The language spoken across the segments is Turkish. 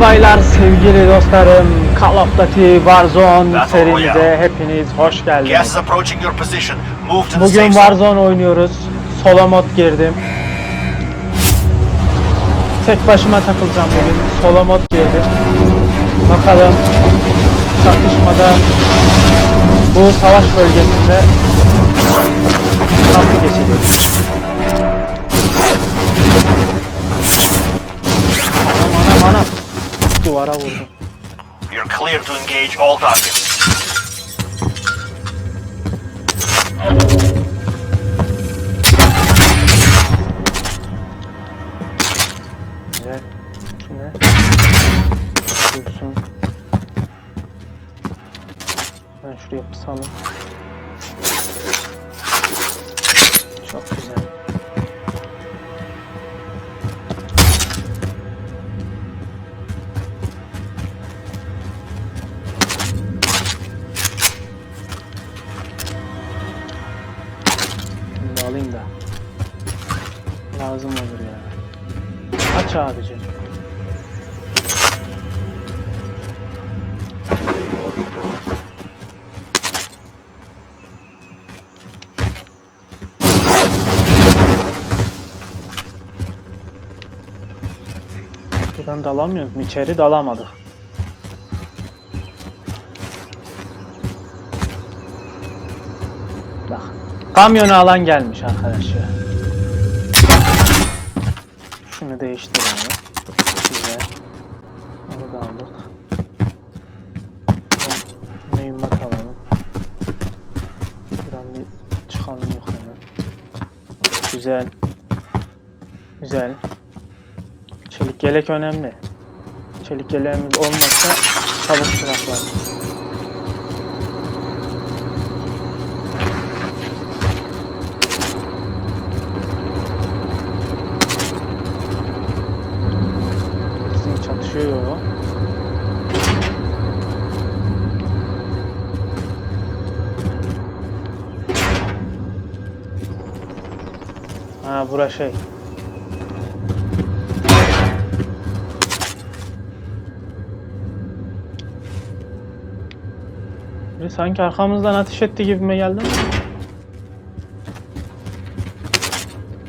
Baylar sevgili dostlarım Call of Duty Warzone Battle serimize Royale. hepiniz hoş geldiniz. Bugün. Warzone oynuyoruz. Solo mod girdim. Tek başıma takılacağım bugün. Solo mod girdim. Bakalım çatışmada bu savaş bölgesinde nasıl geçecek? Duvara vurdum. You're clear to engage all targets. Şu ne? Dursun. Ben şuraya pısalım. Çok güzel. Buradan dalamıyoruz mu? İçeri dalamadık. Bak. Kamyonu alan gelmiş arkadaşlar. Şunu değiştir abi. Güzel. Onu da aldık. Mühimmat alalım. Buradan bir çıkalım yukarı. Güzel. Güzel. Çelik yelek önemli. Çelik yeleğimiz olmazsa çabuk çıraklar. Bizim çatışıyor. Ha bura şey. Sanki arkamızdan ateş etti gibime geldi mi?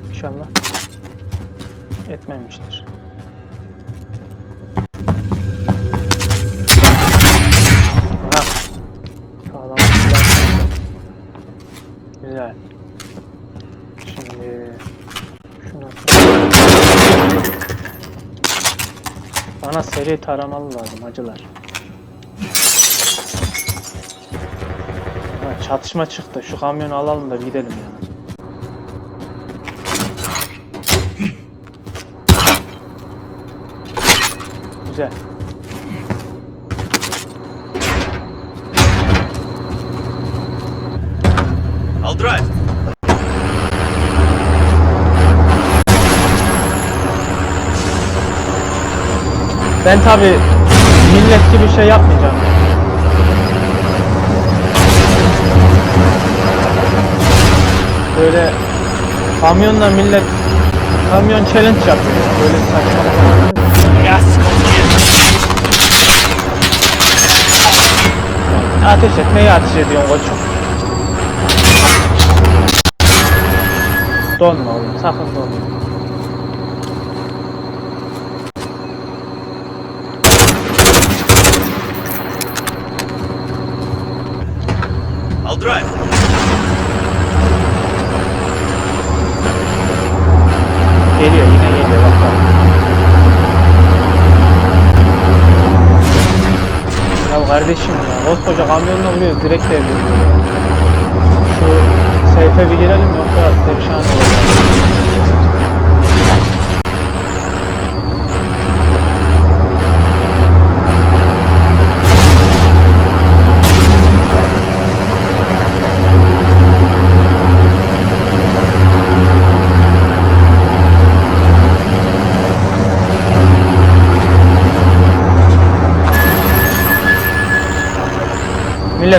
İnşallah. Etmemiştir. Güzel. Şimdi bana seri taramalı lazım acılar. Çatışma çıktı. Şu kamyonu alalım da gidelim ya. Güzel. I'll drive. Ben tabi millet gibi şey yapmayacağım. Böyle kamyonla millet kamyon challenge yapıyor. Böyle saçma. İs Ateş etmeye ateş ediyorsun koçum. Donma oğlum sakın donma. Geliyor yine geliyor bak bak. Ya kardeşim ya koskoca kamyonla vuruyoruz direkt deviriyor. Şu seyfe bir girelim yoksa perişan olacağız.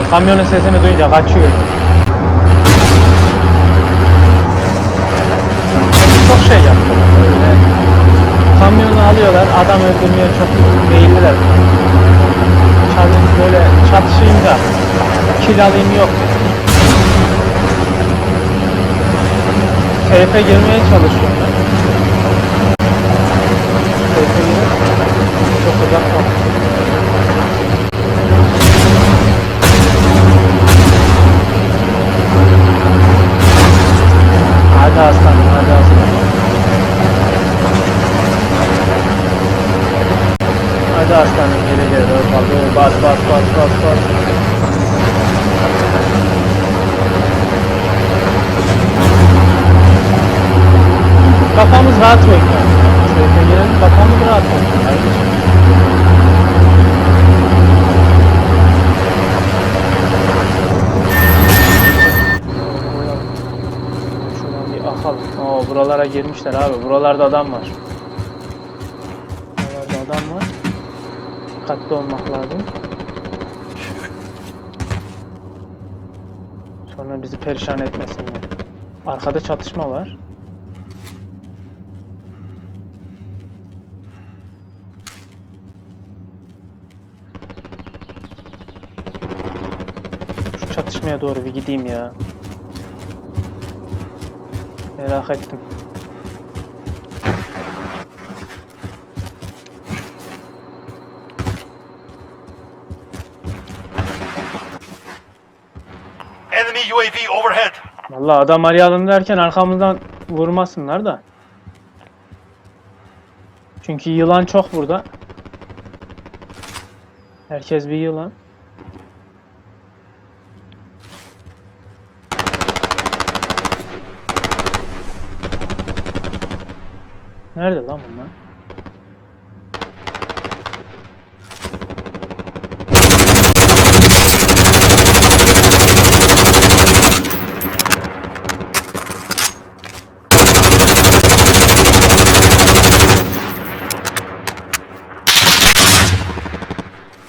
Millet kamyonun sesini duyunca kaçıyor. Çok şey yaptı. Kamyonu alıyorlar. Adam öldürmeye çok meyilliler. Çalın böyle çatışayım da kill alayım yok. Seyfe girmeye çalışıyorlar. Seyfe girip çok uzak yok. Hadi aslanım, hadi aslanım. Hadi aslanım geri geri doğru bas bas bas bas bas. Kafamız rahat oynuyor. Seyfe girelim kafamız rahat kardeşim. Şuradan bir akalım. Oo buralara girmişler abi. Buralarda adam var. Dikkatli olmak lazım. Sonra bizi perişan etmesinler. Arkada çatışma var. Şu çatışmaya doğru bir gideyim ya. Merak ettim. Enemy UAV overhead. Vallahi adam arayalım derken arkamızdan vurmasınlar da. Çünkü yılan çok burada. Herkes bir yılan. Nerede lan bunlar?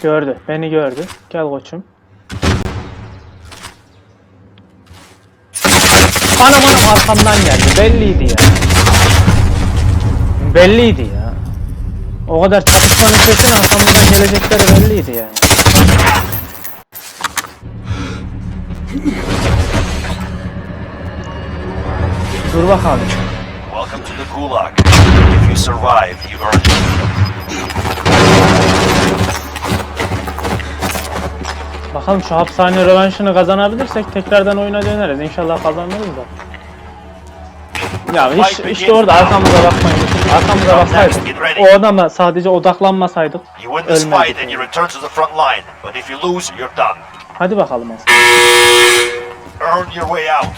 Gördü. Beni gördü. Gel koçum. Anam anam arkamdan geldi. Belliydi ya. Belliydi ya. O kadar çatışmanın sesini arkamdan gelecekleri belliydi yani. Dur bakalım. Welcome to the Gulag. If you survive, you earn Bakalım şu hapishane rövanşını kazanabilirsek tekrardan oyuna döneriz. İnşallah kazanırız da. Ya hiç, işte orada arkamıza bakmayın. Arkamıza baksaydık. O adama sadece odaklanmasaydık ölmezdik. Hadi bakalım aslında. Earn your way out.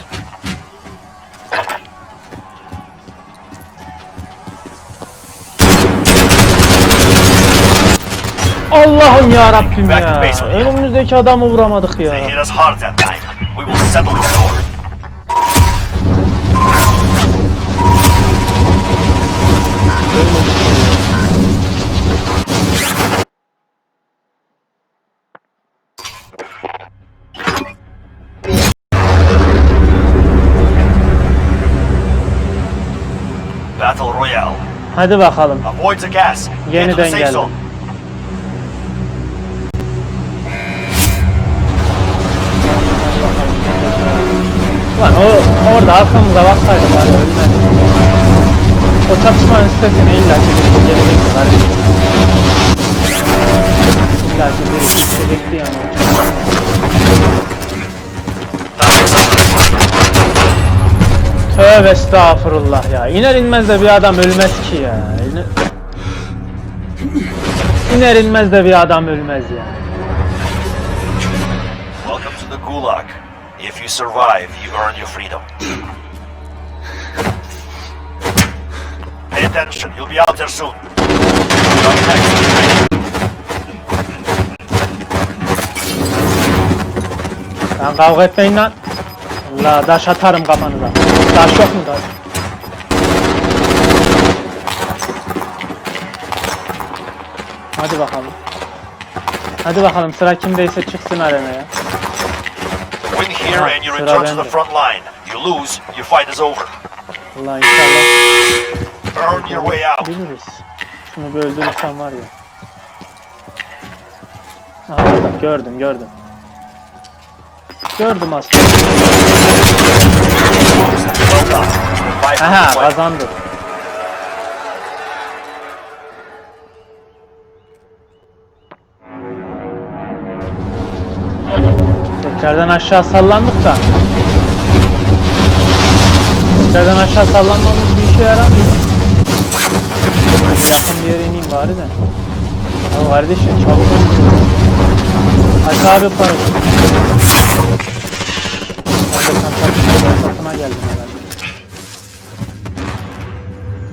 Allah'ım ya Rabbim ya. Önümüzdeki adamı vuramadık ya. hit us hard that Lan o orada arkamıza baksaydık var ya ölmezdik. O çatışmanın sitesine illa ki birisi gelecekti kardeşim. İlla ki yani. Tövbe estağfurullah ya. İner inmez de bir adam ölmez ki ya. İner, İner inmez de bir adam ölmez ya. Welcome to the Gulag. If you survive, you earn your freedom. Pay attention, you'll be out there soon. Lan kavga etmeyin lan. Allah daş atarım kafanıza. Daş yok mu daş? Hadi bakalım. Hadi bakalım sıra kimdeyse çıksın arenaya. Here and you return to the front line. You lose, your fight is over. Allah inşallah Earn your way out. biliriz. Şunu bir öldürürsem var ya. Aha, gördüm gördüm. Gördüm aslında. Well done. Five Aha kazandı. Tekrardan aşağı sallandık da. Tekrardan aşağı sallanmamız bir işe yaramıyor. Yakın bir yere ineyim bari de. Ya kardeşim çabuk. Aç abi parayı. Ben de geldim herhalde.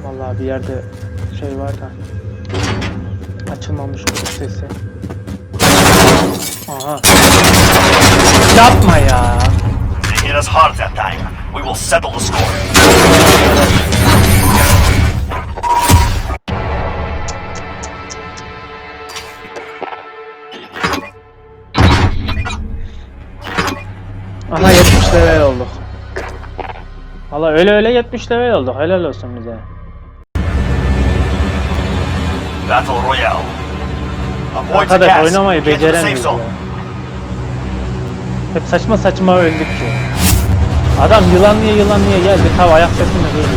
Vallahi bir yerde şey var da açılmamış o sesi. Aha. Yapma ya. They hit us hard that time. We will settle the score. Aha 70 level olduk. Valla öyle öyle 70 level olduk. Helal olsun bize. Battle Royale. Avoid the Arkadaş gas. oynamayı Get to the safe beceremiyoruz ya. zone. Hep saçma saçma öldük ki. Adam yılanlıya yılanlıya geldi. Tav ayak sesini duydu.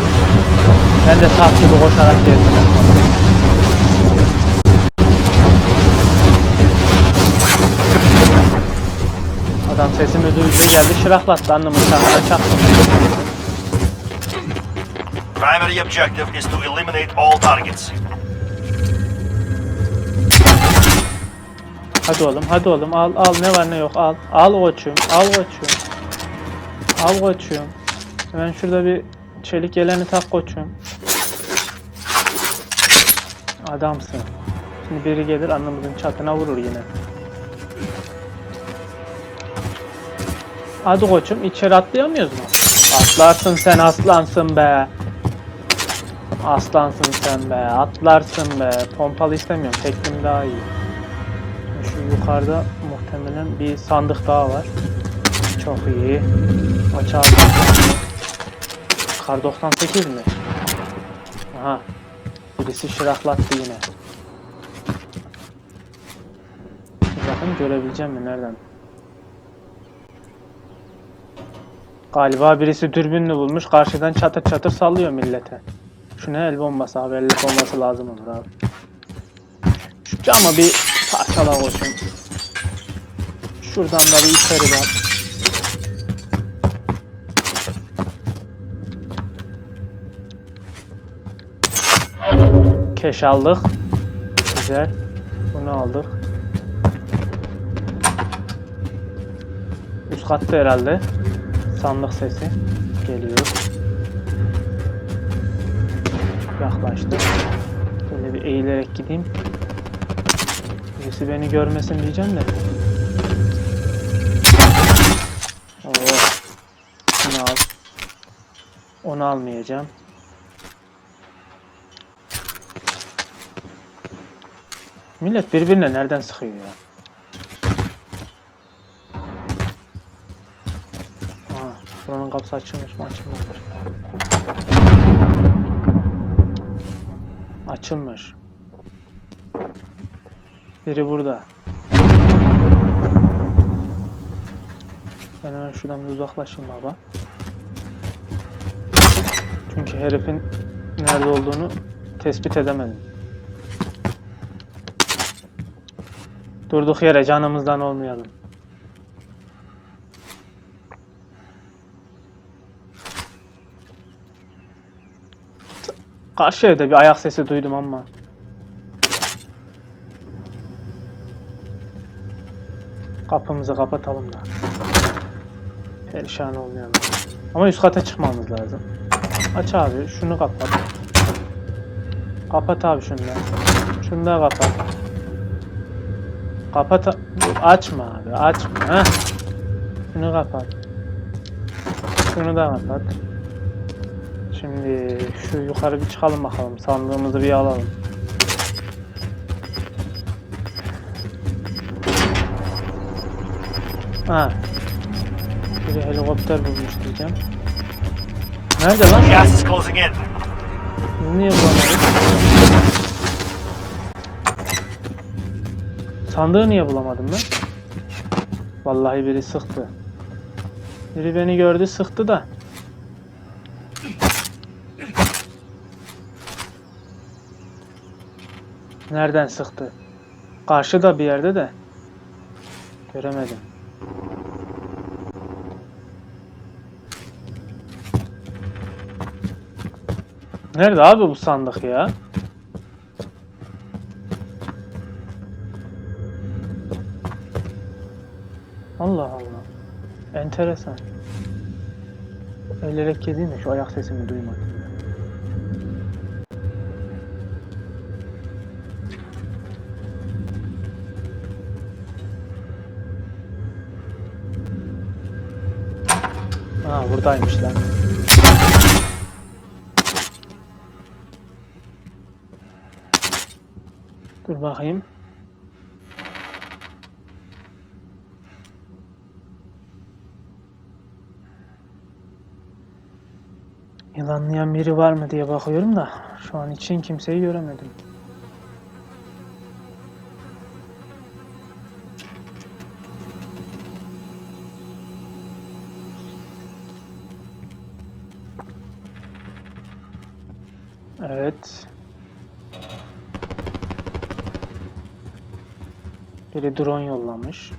Ben de saf gibi koşarak geldim. Adam sesimi duydu geldi şıraklattı anlamı çakına çaktım. Primary objective is to eliminate all targets. Hadi oğlum hadi oğlum al al ne var ne yok al. Al koçum al koçum. Al koçum. Hemen şurada bir çelik yeleni tak koçum. Adamsın. Şimdi biri gelir anlamızın çatına vurur yine. Hadi koçum içeri atlayamıyoruz mu? Atlarsın sen aslansın be. Aslansın sen be. Atlarsın be. Pompalı istemiyorum. Teklim daha iyi. Yukarıda muhtemelen bir sandık daha var. Çok iyi. Aç abi. Kar 98 mi? Aha. Birisi şıraklattı yine. Bakın görebileceğim mi? Nereden? Galiba birisi dürbünlü bulmuş. Karşıdan çatır çatır sallıyor millete. Şu ne el bombası abi? El bombası lazım olur abi. Şu camı bir parçala olsun. Şuradan da bir bak. Keş aldık. Güzel. Bunu aldık. Üst katta herhalde. Sandık sesi geliyor. Yaklaştı. Böyle bir eğilerek gideyim. Birisi beni görmesin diyeceğim de. Oo. Bunu al. Onu almayacağım. Millet birbirine nereden sıkıyor ya? Aa, buranın kapısı açılmış mı açılmamış. Açılmış. Biri burada. Ben hemen şuradan bir uzaklaşayım baba. Çünkü herifin nerede olduğunu tespit edemedim. Durduk yere canımızdan olmayalım. Karşı evde bir ayak sesi duydum ama. Kapımızı kapatalım da. Perişan olmayalım. Ama üst kata çıkmamız lazım. Aç abi şunu kapat. Kapat abi şunu da. Şunu da kapat. Kapat. Açma abi açma. Heh. Şunu kapat. Şunu da kapat. Şimdi şu yukarı bir çıkalım bakalım. Sandığımızı bir alalım. Ha. Bir helikopter bulmuş diyeceğim. Nerede lan? Gas is closing in. Niye bulamadık? Sandığı niye bulamadım ben? Vallahi biri sıktı. Biri beni gördü sıktı da. Nereden sıktı? Karşıda bir yerde de. Göremedim. Nerede abi bu sandık ya? Allah Allah. Enteresan. De şu ayak sesimi duymadım. Ha buradaymış lan. Dur bakayım. Yılanlayan biri var mı diye bakıyorum da şu an için kimseyi göremedim. Biri drone yollamış.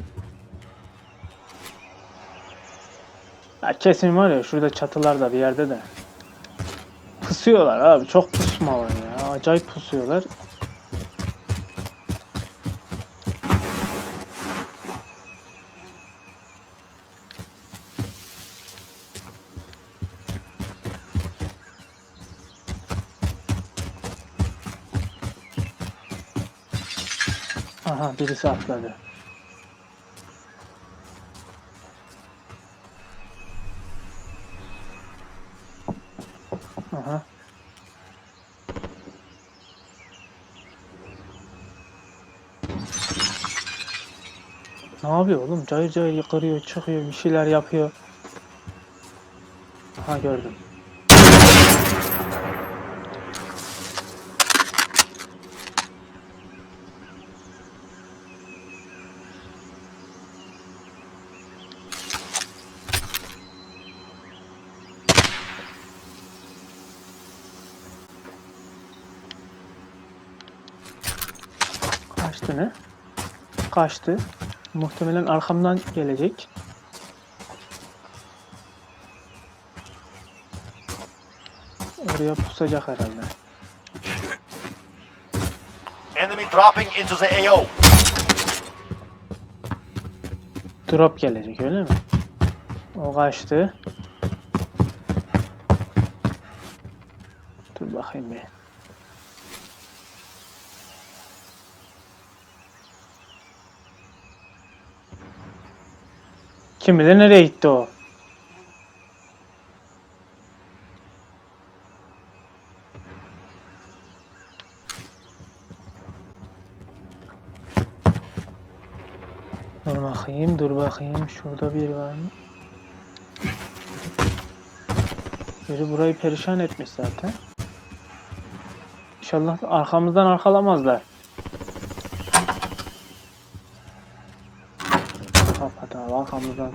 Ya kesin var ya şurada çatılarda bir yerde de. Pusuyorlar abi çok pusma var ya. Acayip pusuyorlar. Aha birisi atladı. Aha. Ne yapıyor oğlum? Cayır cayır yıkırıyor, çıkıyor, bir şeyler yapıyor. Aha gördüm. Kaçtı ne? Kaçtı. Muhtemelen arkamdan gelecek. Oraya pusacak herhalde. Enemy dropping into the AO. Drop gelecek öyle mi? O kaçtı. Dur bakayım bir. Kim bilir nereye gitti o? Dur bakayım, dur bakayım. Şurada bir var mı? Biri burayı perişan etmiş zaten. İnşallah arkamızdan arkalamazlar. Kapat arkamızdan.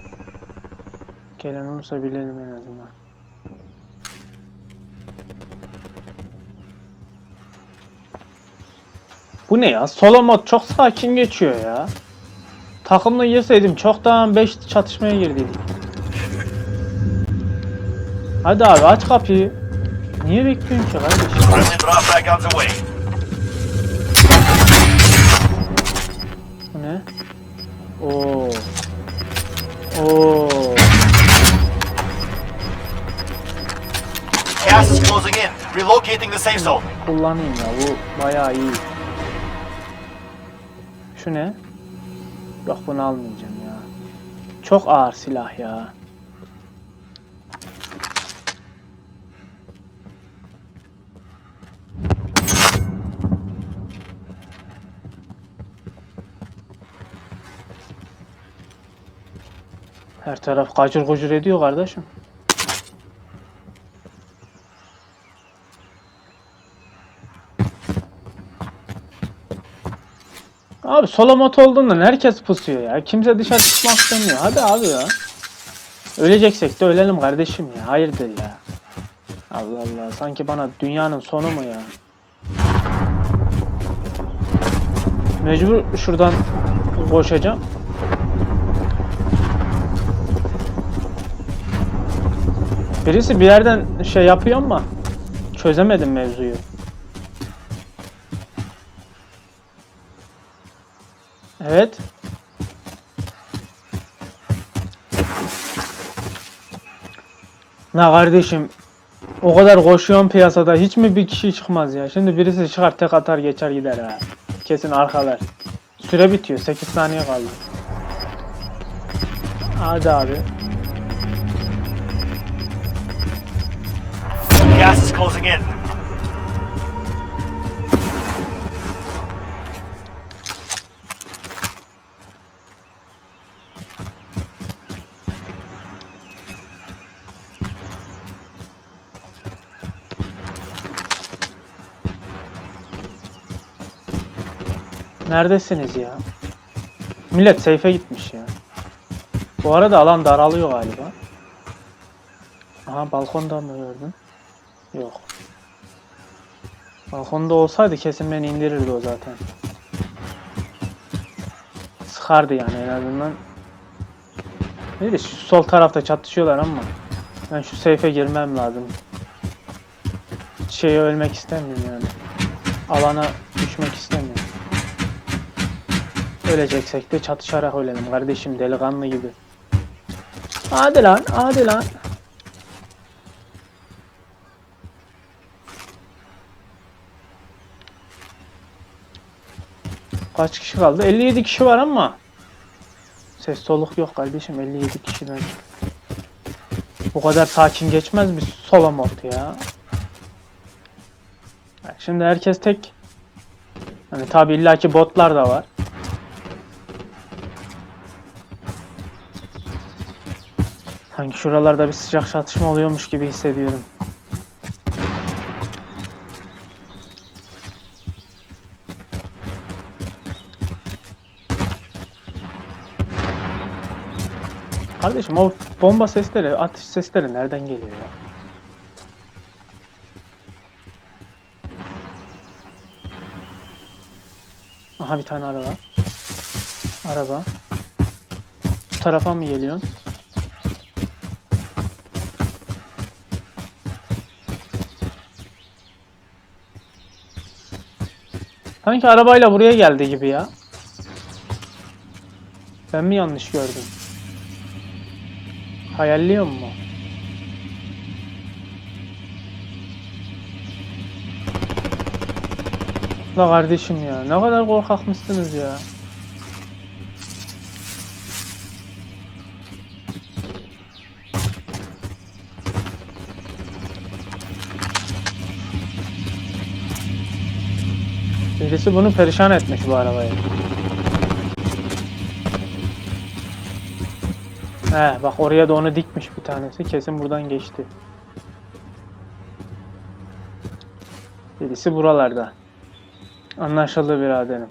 Gelen olursa bilelim en azından. Bu ne ya? Solo mod çok sakin geçiyor ya. Takımla girseydim çoktan 5 çatışmaya girdiydik. Hadi abi aç kapıyı. Niye bekliyorsun ki kardeşim? Bu ne? Oo. Gas is closing in. Relocating the safe zone. Kullanayım ya bu bayağı iyi. Şu ne? Yok bunu almayacağım ya. Çok ağır silah ya. Her taraf kacır kucur ediyor kardeşim. Abi solo mod olduğundan herkes pusuyor ya. Kimse dışarı çıkmak istemiyor. Hadi abi ya. Öleceksek de ölelim kardeşim ya. Hayırdır ya. Allah Allah. Sanki bana dünyanın sonu mu ya? Mecbur şuradan koşacağım. Birisi bir yerden şey yapıyor ama çözemedim mevzuyu. Evet. Na kardeşim o kadar koşuyorum piyasada hiç mi bir kişi çıkmaz ya? Şimdi birisi çıkar tek atar geçer gider ha. Kesin arkalar. Süre bitiyor 8 saniye kaldı. Hadi abi. Closing in. Neredesiniz ya? Millet seyfe gitmiş ya. Bu arada alan daralıyor galiba. Aha balkonda mı gördün? Yok. Balkonda olsaydı kesin beni indirirdi o zaten. Sıkardı yani en azından. Neydi şu sol tarafta çatışıyorlar ama. Ben şu seyfe girmem lazım. Şeye ölmek istemiyorum yani. Alana düşmek istemiyorum. Öleceksek de çatışarak ölelim kardeşim delikanlı gibi. Hadi lan hadi lan. Kaç kişi kaldı? 57 kişi var ama. Ses soluk yok kardeşim 57 kişiden. Bu kadar sakin geçmez bir solo mod ya. Şimdi herkes tek. Hani tabi illaki botlar da var. Sanki şuralarda bir sıcak çatışma oluyormuş gibi hissediyorum. Kardeşim o bomba sesleri, atış sesleri nereden geliyor ya? Aha bir tane araba. Araba. Bu tarafa mı geliyorsun? Sanki arabayla buraya geldi gibi ya. Ben mi yanlış gördüm? Hayalliyor mu? La kardeşim ya ne kadar korkakmışsınız ya. Birisi bunu perişan etmiş bu arabayı. He bak oraya da onu dikmiş bir tanesi. Kesin buradan geçti. Birisi buralarda. Anlaşıldı biraderim.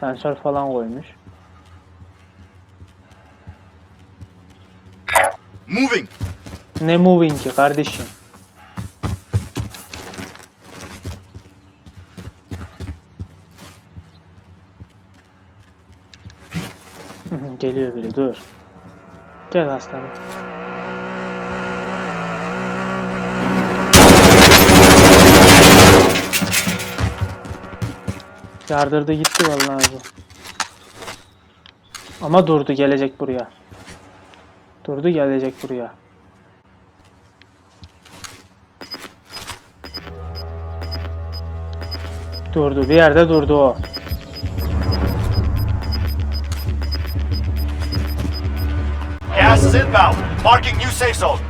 Sensör falan koymuş. Moving. Ne moving'i kardeşim? Hı hı, Geliyor biri dur. Gel aslanım. Yardırdı gitti vallahi bu. Ama durdu gelecek buraya. Durdu gelecek buraya. Durdu bir yerde durdu o. İs inbound. Marking new safe zone.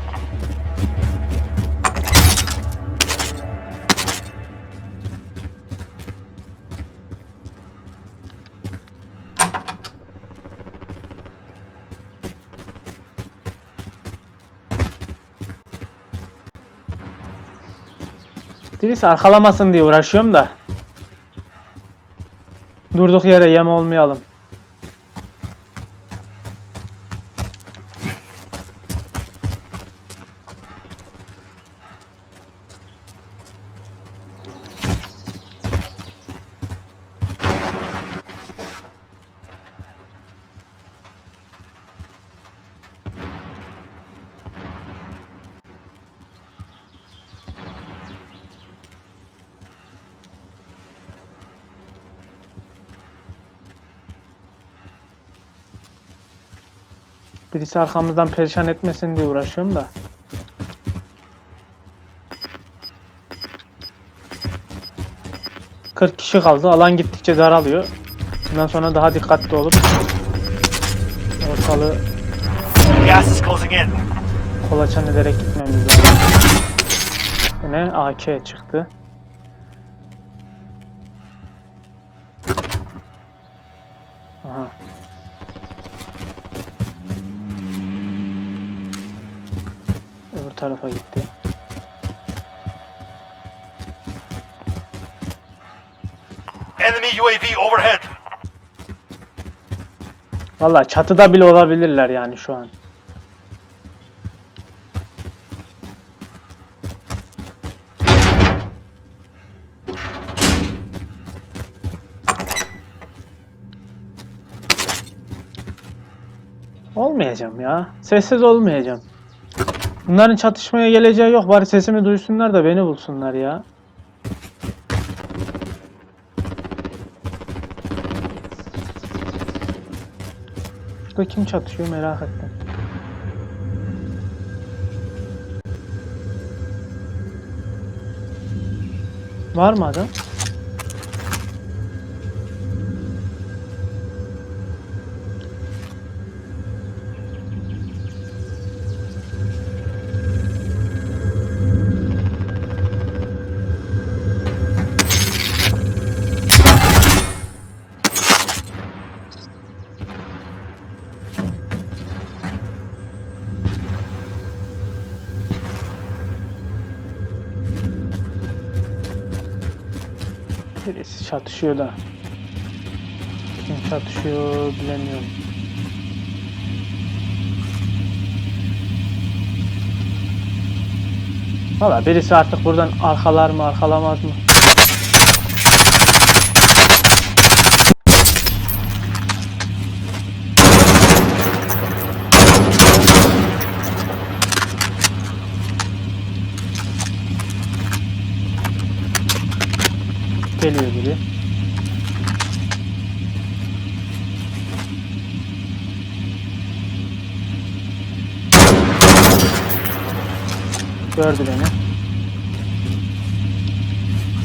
Birisi arkalamasın diye uğraşıyorum da. Durduk yere yem olmayalım. Birisi arkamızdan perişan etmesin diye uğraşıyorum da. Kırk kişi kaldı. Alan gittikçe daralıyor. Bundan sonra daha dikkatli olup ortalığı Gas is closing in. kolaçan ederek gitmemiz lazım. Bu ne? AK çıktı. Aha. Öbür tarafa gitti. Enemy UAV overhead. Valla çatıda bile olabilirler yani şu an. Olmayacağım ya. Sessiz olmayacağım. Bunların çatışmaya geleceği yok. Bari sesimi duysunlar da beni bulsunlar ya. Şurada kim çatışıyor merak ettim. Var mı adam? Çatışıyor da. Kim çatışıyor bilemiyorum. Valla birisi artık buradan arkalar mı arkalamaz mı? Geliyor biri. Gördü beni.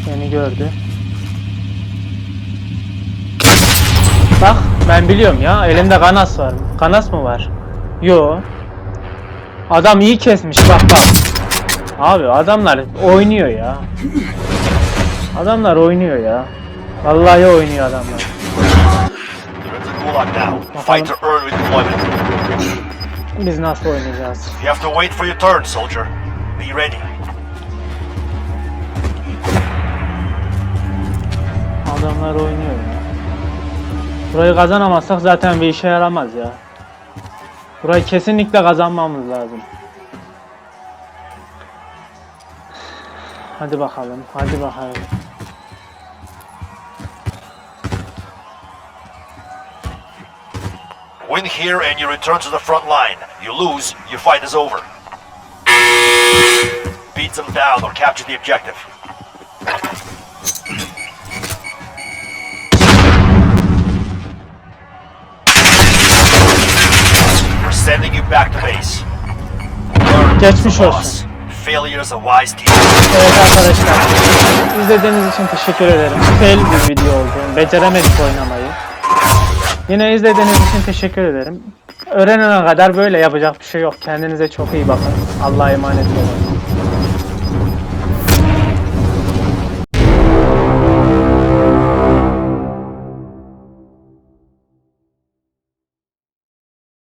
Beni gördü. Bak ben biliyorum ya elimde kanas var. Kanas mı var? Yo. Adam iyi kesmiş bak bak. Abi adamlar oynuyor ya. Adamlar oynuyor ya. Vallahi oynuyor adamlar. Redeployment. Biz nasıl oynayacağız? You have to wait for your turn, soldier. Be ready. Adamlar oynuyor ya. Burayı kazanamazsak zaten bir işe yaramaz ya. Burayı kesinlikle kazanmamız lazım. Hadi bakalım, hadi bakalım. Win here and you return to the front line. You lose, your fight is over. Beat them down or capture the objective. We're sending you back to base. Geçmiş from olsun. loss. Failure is a wise teacher. Evet arkadaşlar. İzlediğiniz için teşekkür ederim. Fail bir video oldu. Beceremedik oynamayı. Yine izlediğiniz için teşekkür ederim. Öğrenene kadar böyle yapacak bir şey yok. Kendinize çok iyi bakın. Allah'a emanet olun.